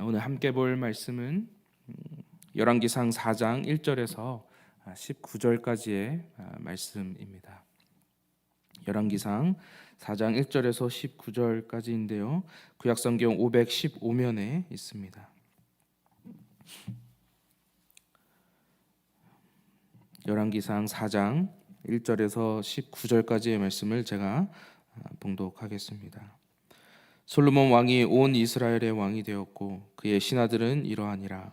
오늘 함께 볼 말씀은 음, 열왕기상 4장 1절에서 19절까지의 아, 말씀입니다. 열왕기상 4장 1절에서 19절까지인데요. 구약 성경 515면에 있습니다. 열왕기상 4장 1절에서 19절까지의 말씀을 제가 아, 봉독하겠습니다. 솔로몬 왕이 온 이스라엘의 왕이 되었고 그의 신하들은 이러하니라.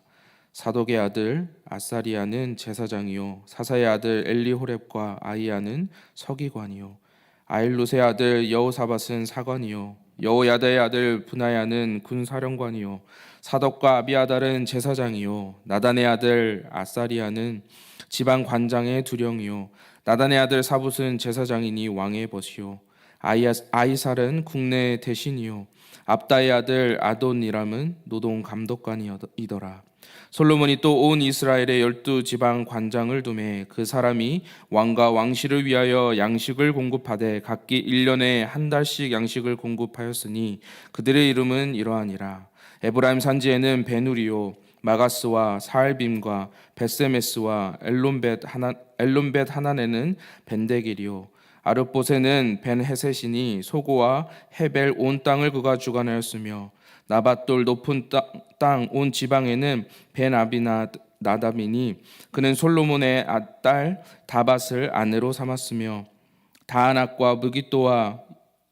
사독의 아들 아사리아는 제사장이요. 사사의 아들 엘리호렙과 아이야는 서기관이요. 아일루의 아들 여호사밧은 사관이요. 여호야다의 아들 분하야는 군사령관이요. 사독과 아비아달은 제사장이요. 나단의 아들 아사리아는 지방 관장의 두령이요. 나단의 아들 사붓은 제사장이니 왕의 벗이요 아이살은 국내 대신이요. 압다의 아들 아돈이람은 노동 감독관이더라. 솔로몬이 또 온 이스라엘의 열두 지방 관장을 두매 그 사람이 왕과 왕실을 위하여 양식을 공급하되 각기 일년에한 달씩 양식을 공급하였으니 그들의 이름은 이러하니라. 에브라임 산지에는 베누리요 마가스와 사알빔과 베세메스와 엘론벳 하나 엘론벳 하나네는 벤데길이요 아르보세는 벤헤셋이니 소고와 헤벨 온 땅을 그가 주관하였으며 나밧돌 높은 땅 온 지방에는 벤아비나 나답이니 그는 솔로몬의 딸 다밧을 아내로 삼았으며 다하낙과 무기또와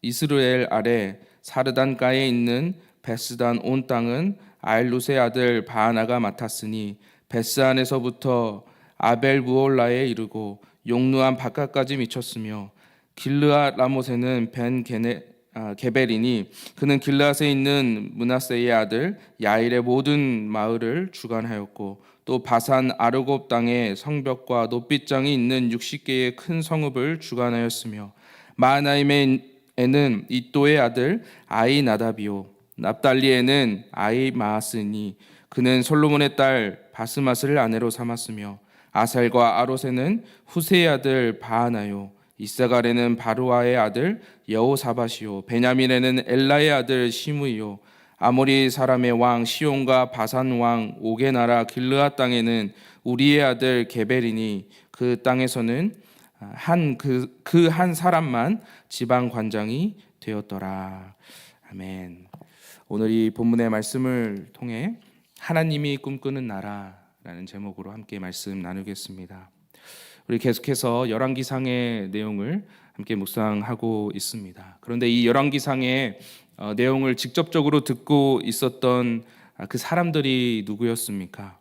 이스르엘 아래 사르단가에 있는 베스단 온 땅은 아일루의 아들 바하나가 맡았으니 베스안에서부터 아벨 무올라에 이르고 용루한 바깥까지 미쳤으며 길르아 라모세는 벤 게네 아, 게벨이니 그는 길라스에 있는 문하세의 아들 야일의 모든 마을을 주관하였고 또 바산 아르곱 땅에 성벽과 높빗장이 있는 60개의 큰 성읍을 주관하였으며 마하나임에는 이또의 아들 아이나답이요. 납달리에는 아이마스니 그는 솔로몬의 딸 바스마스를 아내로 삼았으며 아살과 아로세는 후세의 아들 바하나요 이사갈에는 바루아의 아들 여호사밧이요 베냐민에는 엘라의 아들 시므이요 아모리 사람의 왕 시온과 바산 왕 오게 나라 길르아 땅에는 우리의 아들 게벨이니 그 땅에서는 한 그 그 한 사람만 지방 관장이 되었더라 아멘. 오늘 이 본문의 말씀을 통해 하나님이 꿈꾸는 나라라는 제목으로 함께 말씀 나누겠습니다. 우리 계속해서 열왕기상의 내용을 함께 묵상하고 있습니다. 그런데 이 열왕기상의 어, 내용을 직접적으로 듣고 있었던 그 사람들이 누구였습니까?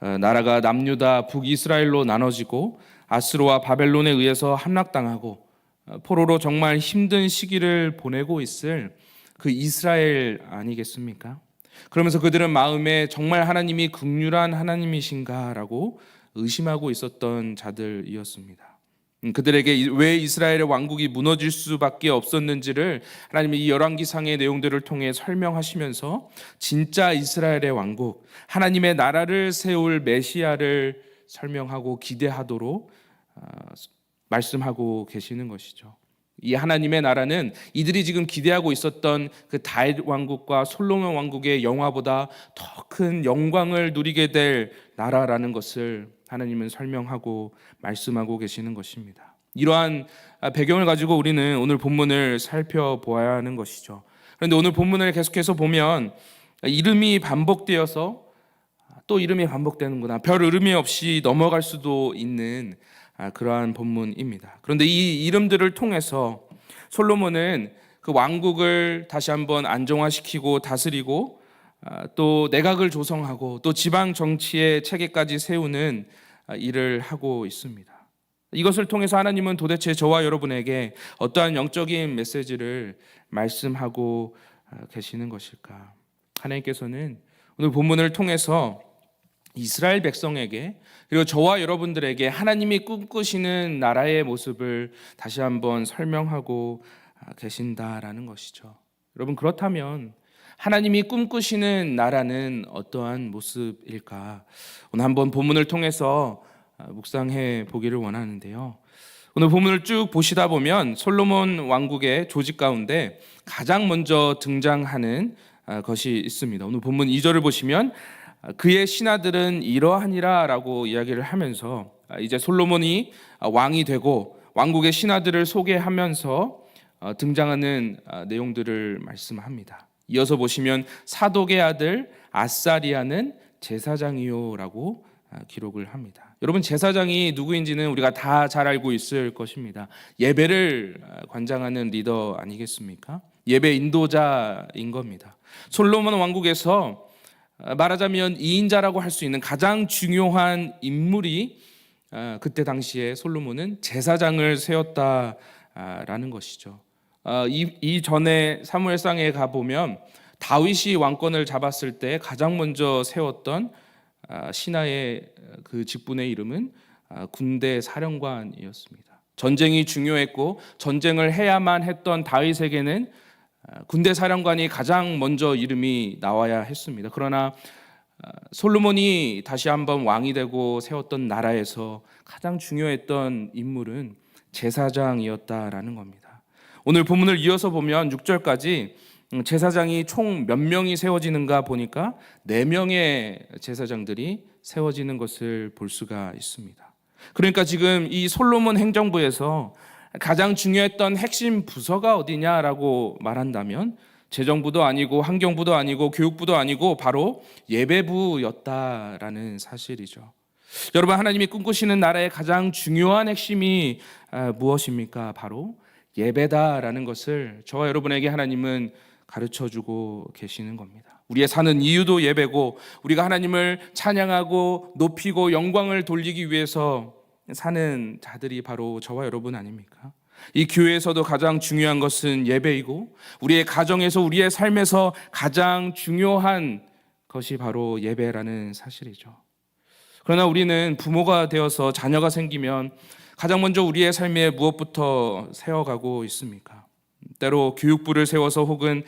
어, 나라가 남유다 북이스라엘로 나눠지고 아스로와 바벨론에 의해서 함락당하고 어, 포로로 정말 힘든 시기를 보내고 있을 그 이스라엘 아니겠습니까? 그러면서 그들은 마음에 정말 하나님이 극률한 하나님이신가라고 의심하고 있었던 자들이었습니다. 음, 그들에게 왜 이스라엘의 왕국이 무너질 수밖에 없었는지를 하나님이 이 열왕기상의 내용들을 통해 설명하시면서 진짜 이스라엘의 왕국, 하나님의 나라를 세울 메시아를 설명하고 기대하도록 아, 말씀하고 계시는 것이죠. 이 하나님의 나라는 이들이 지금 기대하고 있었던 그 다윗 왕국과 솔로몬 왕국의 영화보다 더 큰 영광을 누리게 될 나라라는 것을 하나님은 설명하고 말씀하고 계시는 것입니다. 이러한 배경을 가지고 우리는 오늘 본문을 살펴보아야 하는 것이죠. 그런데 오늘 본문을 계속해서 보면 이름이 반복되어서 또 이름이 반복되는구나. 별 의미 없이 넘어갈 수도 있는 그러한 본문입니다. 그런데 이 이름들을 통해서 솔로몬은 그 왕국을 다시 한번 안정화시키고 다스리고 또 내각을 조성하고 또 지방 정치의 체계까지 세우는 일을 하고 있습니다. 이것을 통해서 하나님은 도대체 저와 여러분에게 어떠한 영적인 메시지를 말씀하고 계시는 것일까? 하나님께서는 오늘 본문을 통해서 이스라엘 백성에게 그리고 저와 여러분들에게 하나님이 꿈꾸시는 나라의 모습을 다시 한번 설명하고 계신다라는 것이죠. 여러분 그렇다면 하나님이 꿈꾸시는 나라는 어떠한 모습일까? 오늘 한번 본문을 통해서 묵상해 보기를 원하는데요. 오늘 본문을 쭉 보시다 보면 솔로몬 왕국의 조직 가운데 가장 먼저 등장하는 아, 것이 있습니다. 오늘 본문 2절을 보시면 아, 그의 신하들은 이러하니라라고 이야기를 하면서 아, 이제 솔로몬이 아, 왕이 되고 왕국의 신하들을 소개하면서 어, 등장하는 아, 내용들을 말씀합니다. 이어서 보시면 사독의 아들 아사리아는 제사장이요라고 아, 기록을 합니다. 여러분 제사장이 누구인지는 우리가 다 잘 알고 있을 것입니다. 예배를 아, 관장하는 리더 아니겠습니까? 예배 인도자인 겁니다. 솔로몬 왕국에서 아, 말하자면 2인자라고 할 수 있는 가장 중요한 인물이 아, 그때 당시에 솔로몬은 제사장을 세웠다라는 것이죠. 아, 이, 이 전에 사무엘상에 가 보면 다윗이 왕권을 잡았을 때 가장 먼저 세웠던 아, 신하의 그 직분의 이름은 아, 군대 사령관이었습니다. 전쟁이 중요했고 전쟁을 해야만 했던 다윗에게는 아, 군대 사령관이 가장 먼저 이름이 나와야 했습니다. 그러나 아, 솔로몬이 다시 한번 왕이 되고 세웠던 나라에서 가장 중요했던 인물은 제사장이었다라는 겁니다. 오늘 본문을 이어서 보면 6절까지 음, 제사장이 총 몇 명이 세워지는가 보니까 네 명의 제사장들이 세워지는 것을 볼 수가 있습니다. 그러니까 지금 이 솔로몬 행정부에서 가장 중요했던 핵심 부서가 어디냐라고 말한다면 재정부도 아니고 환경부도 아니고 교육부도 아니고 바로 예배부였다라는 사실이죠. 여러분 하나님이 꿈꾸시는 나라의 가장 중요한 핵심이 아, 무엇입니까? 바로 예배다라는 것을 저와 여러분에게 하나님은 가르쳐 주고 계시는 겁니다. 우리의 사는 이유도 예배고 우리가 하나님을 찬양하고 높이고 영광을 돌리기 위해서 사는 자들이 바로 저와 여러분 아닙니까? 이 교회에서도 가장 중요한 것은 예배이고 우리의 가정에서 우리의 삶에서 가장 중요한 것이 바로 예배라는 사실이죠. 그러나 우리는 부모가 되어서 자녀가 생기면 가장 먼저 우리의 삶에 무엇부터 세워가고 있습니까? 때로 교육부를 세워서 혹은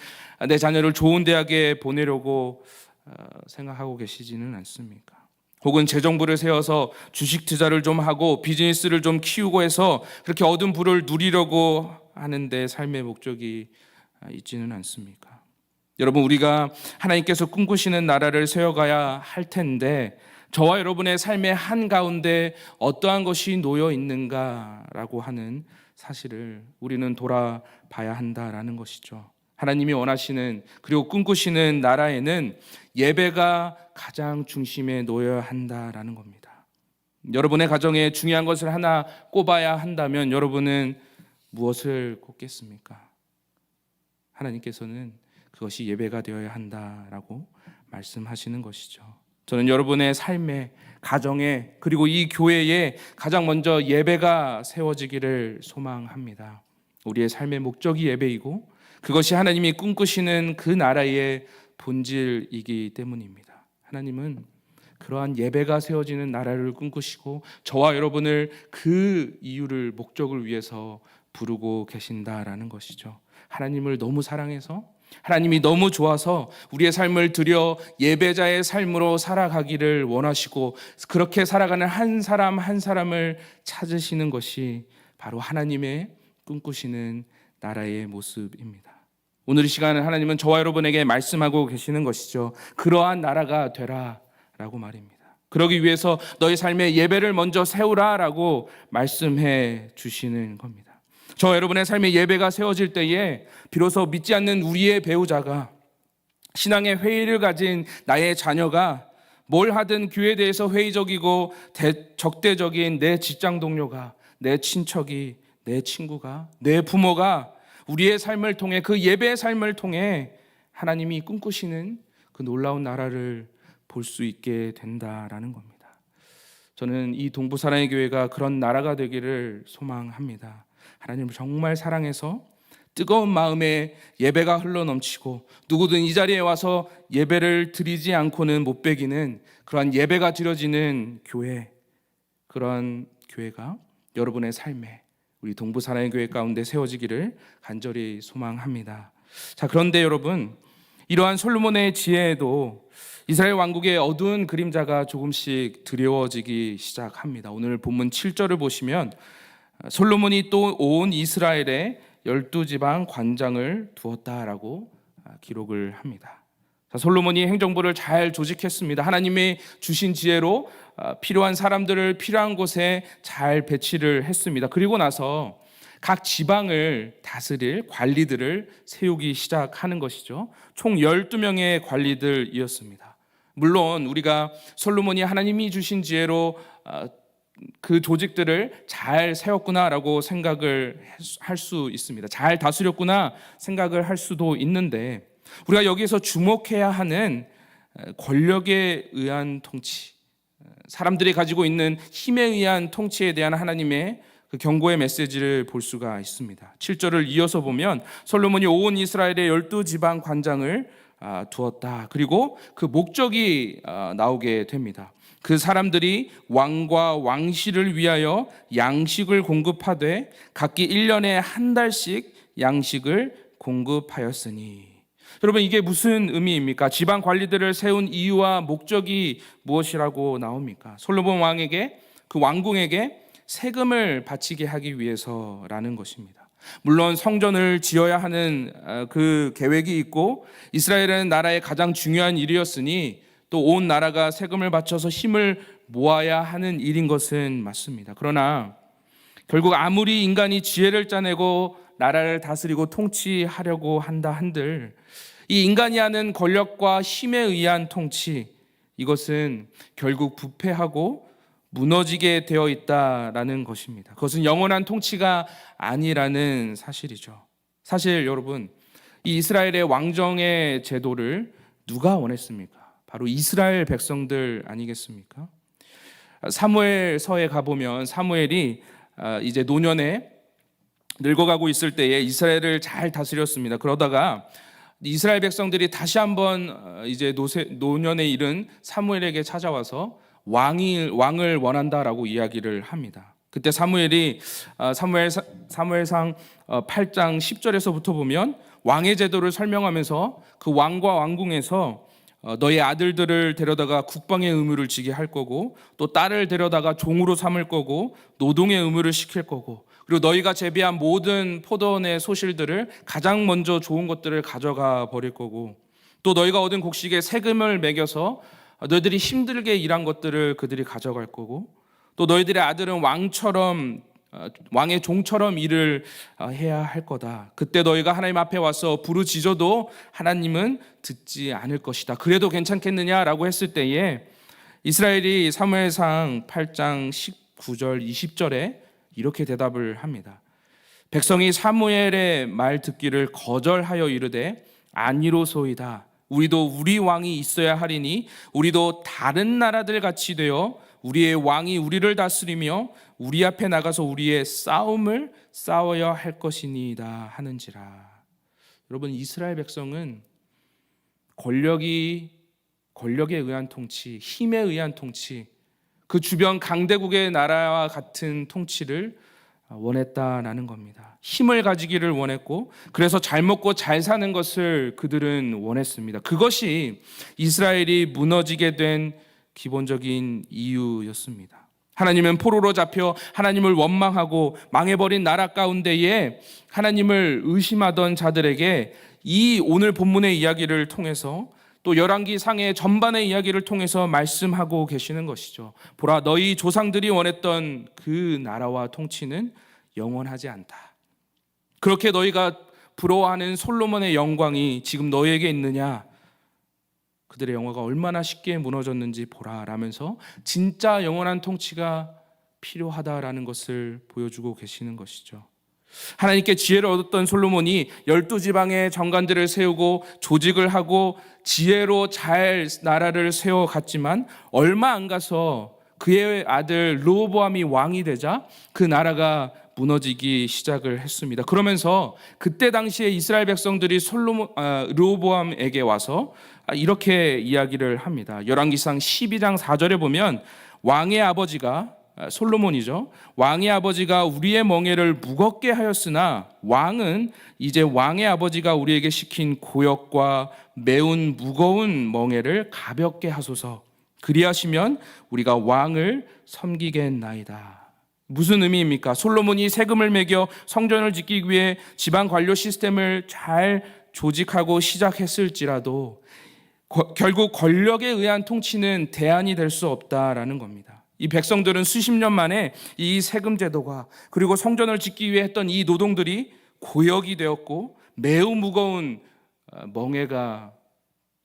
내 자녀를 좋은 대학에 보내려고 어, 생각하고 계시지는 않습니까? 혹은 재정부를 세워서 주식 투자를 좀 하고 비즈니스를 좀 키우고 해서 그렇게 얻은 부를 누리려고 하는데 삶의 목적이 있지는 않습니까? 여러분 우리가 하나님께서 꿈꾸시는 나라를 세워가야 할 텐데 저와 여러분의 삶의 한 가운데 어떠한 것이 놓여 있는가라고 하는 사실을 우리는 돌아봐야 한다라는 것이죠. 하나님이 원하시는 그리고 꿈꾸시는 나라에는 예배가 가장 중심에 놓여야 한다라는 겁니다. 여러분의 가정에 중요한 것을 하나 꼽아야 한다면 여러분은 무엇을 꼽겠습니까? 하나님께서는 그것이 예배가 되어야 한다라고 말씀하시는 것이죠. 저는 여러분의 삶에 가정에 그리고 이 교회에 가장 먼저 예배가 세워지기를 소망합니다. 우리의 삶의 목적이 예배이고 그것이 하나님이 꿈꾸시는 그 나라의 본질이기 때문입니다. 하나님은 그러한 예배가 세워지는 나라를 꿈꾸시고 저와 여러분을 그 이유를 목적을 위해서 부르고 계신다라는 것이죠. 하나님을 너무 사랑해서 하나님이 너무 좋아서 우리의 삶을 들여 예배자의 삶으로 살아가기를 원하시고 그렇게 살아가는 한 사람 한 사람을 찾으시는 것이 바로 하나님의 꿈꾸시는 나라의 모습입니다. 오늘 이 시간은 하나님은 저와 여러분에게 말씀하고 계시는 것이죠. 그러한 나라가 되라 라고 말입니다. 그러기 위해서 너의 삶에 예배를 먼저 세우라 라고 말씀해 주시는 겁니다. 저 여러분의 삶의 예배가 세워질 때에 비로소 믿지 않는 우리의 배우자가 신앙의 회의를 가진 나의 자녀가 뭘 하든 교회에 대해서 회의적이고 대, 적대적인 내 직장 동료가 내 친척이 내 친구가 내 부모가 우리의 삶을 통해 그 예배의 삶을 통해 하나님이 꿈꾸시는 그 놀라운 나라를 볼 수 있게 된다라는 겁니다. 저는 이 동부 사랑의 교회가 그런 나라가 되기를 소망합니다. 하나님을 정말 사랑해서 뜨거운 마음에 예배가 흘러 넘치고 누구든 이 자리에 와서 예배를 드리지 않고는 못 베기는 그러한 예배가 드려지는 교회 그러한 교회가 여러분의 삶에 우리 동부 사랑의 교회 가운데 세워지기를 간절히 소망합니다. 자 그런데 여러분 이러한 솔로몬의 지혜에도 이스라엘 왕국의 어두운 그림자가 조금씩 드리워지기 시작합니다. 오늘 본문 7절을 보시면 솔로몬이 또 온 이스라엘에 열두 지방 관장을 두었다라고 기록을 합니다. 자, 솔로몬이 행정부를 잘 조직했습니다. 하나님의 주신 지혜로 아, 필요한 사람들을 필요한 곳에 잘 배치를 했습니다. 그리고 나서 각 지방을 다스릴 관리들을 세우기 시작하는 것이죠. 총 12명의 관리들이었습니다. 물론 우리가 솔로몬이 하나님이 주신 지혜로 아, 그 조직들을 잘 세웠구나라고 생각을 할 수 있습니다. 잘 다스렸구나 생각을 할 수도 있는데 우리가 여기서 주목해야 하는 권력에 의한 통치, 사람들이 가지고 있는 힘에 의한 통치에 대한 하나님의 그 경고의 메시지를 볼 수가 있습니다. 7절을 이어서 보면 솔로몬이 온 이스라엘의 열두 지방 관장을 아, 두었다. 그리고 그 목적이 아, 나오게 됩니다. 그 사람들이 왕과 왕실을 위하여 양식을 공급하되 각기 1년에 한 달씩 양식을 공급하였으니 여러분 이게 무슨 의미입니까? 지방 관리들을 세운 이유와 목적이 무엇이라고 나옵니까? 솔로몬 왕에게 그 왕궁에게 세금을 바치게 하기 위해서라는 것입니다. 물론 성전을 지어야 하는 어, 그 계획이 있고 이스라엘은 나라의 가장 중요한 일이었으니 또 온 나라가 세금을 바쳐서 힘을 모아야 하는 일인 것은 맞습니다. 그러나 결국 아무리 인간이 지혜를 짜내고 나라를 다스리고 통치하려고 한다 한들 이 인간이 하는 권력과 힘에 의한 통치 이것은 결국 부패하고 무너지게 되어 있다라는 것입니다. 그것은 영원한 통치가 아니라는 사실이죠. 사실 여러분, 이 이스라엘의 왕정의 제도를 누가 원했습니까? 바로 이스라엘 백성들 아니겠습니까? 사무엘서에 가보면 사무엘이 아, 이제 노년에 늙어가고 있을 때에 이스라엘을 잘 다스렸습니다. 그러다가 이스라엘 백성들이 다시 한번 어, 이제 노세, 노년에 이른 사무엘에게 찾아와서 왕이 왕을 원한다라고 이야기를 합니다. 그때 사무엘이 어, 사무엘 사무엘상 8장 어, 10절에서부터 보면 왕의 제도를 설명하면서 그 왕과 왕궁에서 너의 아들들을 데려다가 국방의 의무를 지게 할 거고 또 딸을 데려다가 종으로 삼을 거고 노동의 의무를 시킬 거고 그리고 너희가 재배한 모든 포도원의 소실들을 가장 먼저 좋은 것들을 가져가 버릴 거고 또 너희가 얻은 곡식에 세금을 매겨서 너희들이 힘들게 일한 것들을 그들이 가져갈 거고 또 너희들의 아들은 왕처럼 어, 왕의 종처럼 일을 어, 해야 할 거다. 그때 너희가 하나님 앞에 와서 부르짖어도 하나님은 듣지 않을 것이다. 그래도 괜찮겠느냐라고 했을 때에 이스라엘이 사무엘상 8장 19절 20절에 이렇게 대답을 합니다. 백성이 사무엘의 말 듣기를 거절하여 이르되 아니로소이다. 우리도 우리 왕이 있어야 하리니 우리도 다른 나라들 같이 되어 우리의 왕이 우리를 다스리며 우리 앞에 나가서 우리의 싸움을 싸워야 할 것이니이다 하는지라. 여러분 이스라엘 백성은 권력이 권력에 의한 통치, 힘에 의한 통치, 그 주변 강대국의 나라와 같은 통치를 원했다라는 겁니다. 힘을 가지기를 원했고, 그래서 잘 먹고 잘 사는 것을 그들은 원했습니다. 그것이 이스라엘이 무너지게 된 기본적인 이유였습니다. 하나님은 포로로 잡혀 하나님을 원망하고 망해버린 나라 가운데에 하나님을 의심하던 자들에게 이 오늘 본문의 이야기를 통해서 또 열왕기 상의 전반의 이야기를 통해서 말씀하고 계시는 것이죠. 보라 너희 조상들이 원했던 그 나라와 통치는 영원하지 않다. 그렇게 너희가 부러워하는 솔로몬의 영광이 지금 너희에게 있느냐? 그들의 영화가 얼마나 쉽게 무너졌는지 보라 라면서 진짜 영원한 통치가 필요하다라는 것을 보여주고 계시는 것이죠. 하나님께 지혜를 얻었던 솔로몬이 열두 지방의 정관들을 세우고 조직을 하고 지혜로 잘 나라를 세워 갔지만 얼마 안 가서 그의 아들 르호보암이 왕이 되자 그 나라가 무너지기 시작을 했습니다. 그러면서 그때 당시에 이스라엘 백성들이 솔로몬 아, 르호보암에게 와서 이렇게 이야기를 합니다. 열왕기상 12장 4절에 보면 왕의 아버지가 아, 솔로몬이죠. 왕의 아버지가 우리의 멍에를 무겁게 하였으나 왕은 이제 왕의 아버지가 우리에게 시킨 고역과 매운 무거운 멍에를 가볍게 하소서. 그리하시면 우리가 왕을 섬기겠나이다. 무슨 의미입니까? 솔로몬이 세금을 매겨 성전을 짓기 위해 지방 관료 시스템을 잘 조직하고 시작했을지라도 거- 결국 권력에 의한 통치는 대안이 될 수 없다라는 겁니다. 이 백성들은 수십 년 만에 이 세금 제도가 그리고 성전을 짓기 위해 했던 이 노동들이 고역이 되었고 매우 무거운 어, 멍해가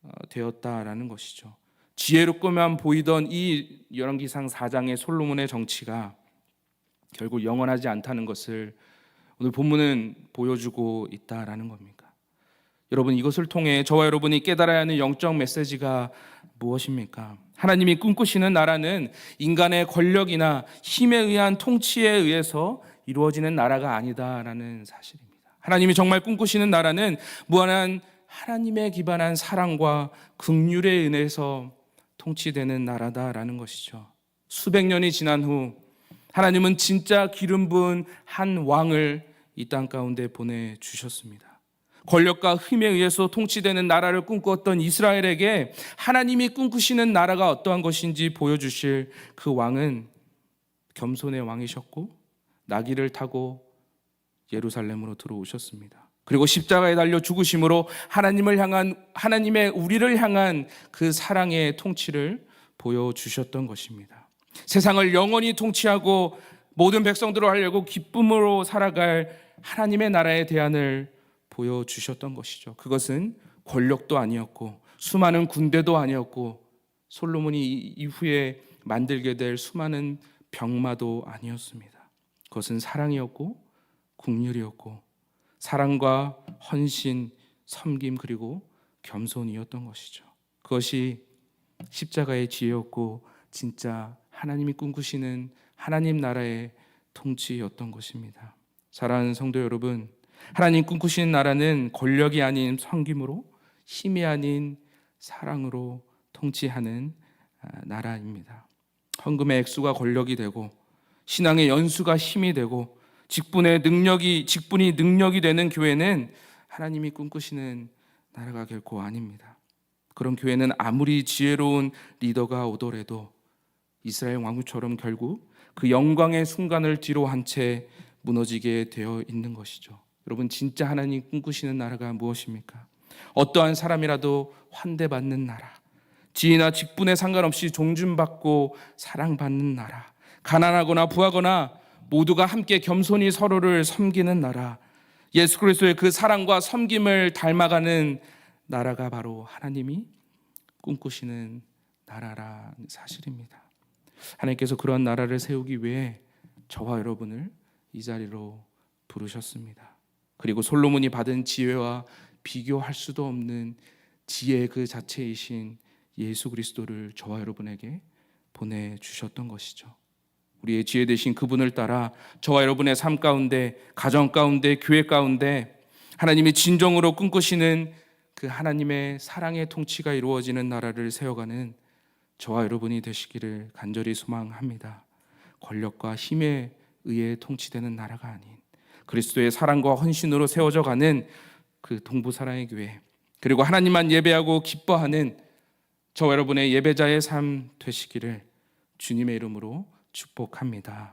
어, 되었다라는 것이죠. 지혜롭고만 보이던 이 열왕기상 4장의 솔로몬의 정치가 결국 영원하지 않다는 것을 오늘 본문은 보여주고 있다라는 겁니까? 여러분 이것을 통해 저와 여러분이 깨달아야 하는 영적 메시지가 무엇입니까? 하나님이 꿈꾸시는 나라는 인간의 권력이나 힘에 의한 통치에 의해서 이루어지는 나라가 아니다라는 사실입니다. 하나님이 정말 꿈꾸시는 나라는 무한한 하나님에 기반한 사랑과 긍휼에 의해서 통치되는 나라다라는 것이죠. 수백 년이 지난 후 하나님은 진짜 기름 부은 한 왕을 이 땅 가운데 보내 주셨습니다. 권력과 힘에 의해서 통치되는 나라를 꿈꾸었던 이스라엘에게 하나님이 꿈꾸시는 나라가 어떠한 것인지 보여주실 그 왕은 겸손의 왕이셨고 나귀를 타고 예루살렘으로 들어오셨습니다. 그리고 십자가에 달려 죽으심으로 하나님을 향한 하나님의 우리를 향한 그 사랑의 통치를 보여주셨던 것입니다. 세상을 영원히 통치하고 모든 백성들을 하려고 기쁨으로 살아갈 하나님의 나라의 대안을 보여주셨던 것이죠. 그것은 권력도 아니었고 수많은 군대도 아니었고 솔로몬이 이- 이후에 만들게 될 수많은 병마도 아니었습니다. 그것은 사랑이었고 국률이었고 사랑과 헌신, 섬김 그리고 겸손이었던 것이죠. 그것이 십자가의 지혜였고 진짜 하나님이 꿈꾸시는 하나님 나라의 통치였던 것입니다. 사랑하는 성도 여러분, 하나님 꿈꾸시는 나라는 권력이 아닌 섬김으로 힘이 아닌 사랑으로 통치하는 아, 나라입니다. 헌금의 액수가 권력이 되고 신앙의 연수가 힘이 되고 직분의 능력이 직분이 능력이 되는 교회는 하나님이 꿈꾸시는 나라가 결코 아닙니다. 그런 교회는 아무리 지혜로운 리더가 오더라도 이스라엘 왕국처럼 결국 그 영광의 순간을 뒤로 한 채 무너지게 되어 있는 것이죠. 여러분 진짜 하나님 꿈꾸시는 나라가 무엇입니까? 어떠한 사람이라도 환대받는 나라, 지위나 직분에 상관없이 존중받고 사랑받는 나라, 가난하거나 부하거나 모두가 함께 겸손히 서로를 섬기는 나라, 예수 그리스도의 그 사랑과 섬김을 닮아가는 나라가 바로 하나님이 꿈꾸시는 나라라는 사실입니다. 하나님께서 그런 나라를 세우기 위해 저와 여러분을 이 자리로 부르셨습니다. 그리고 솔로몬이 받은 지혜와 비교할 수도 없는 지혜 그 자체이신 예수 그리스도를 저와 여러분에게 보내 주셨던 것이죠. 우리의 지혜 되신 그분을 따라 저와 여러분의 삶 가운데 가정 가운데 교회 가운데 하나님이 진정으로 꿈꾸시는 그 하나님의 사랑의 통치가 이루어지는 나라를 세워가는 저와 여러분이 되시기를 간절히 소망합니다. 권력과 힘에 의해 통치되는 나라가 아닌 그리스도의 사랑과 헌신으로 세워져 가는 그 동부 사랑의 교회 그리고 하나님만 예배하고 기뻐하는 저와 여러분의 예배자의 삶 되시기를 주님의 이름으로 축복합니다.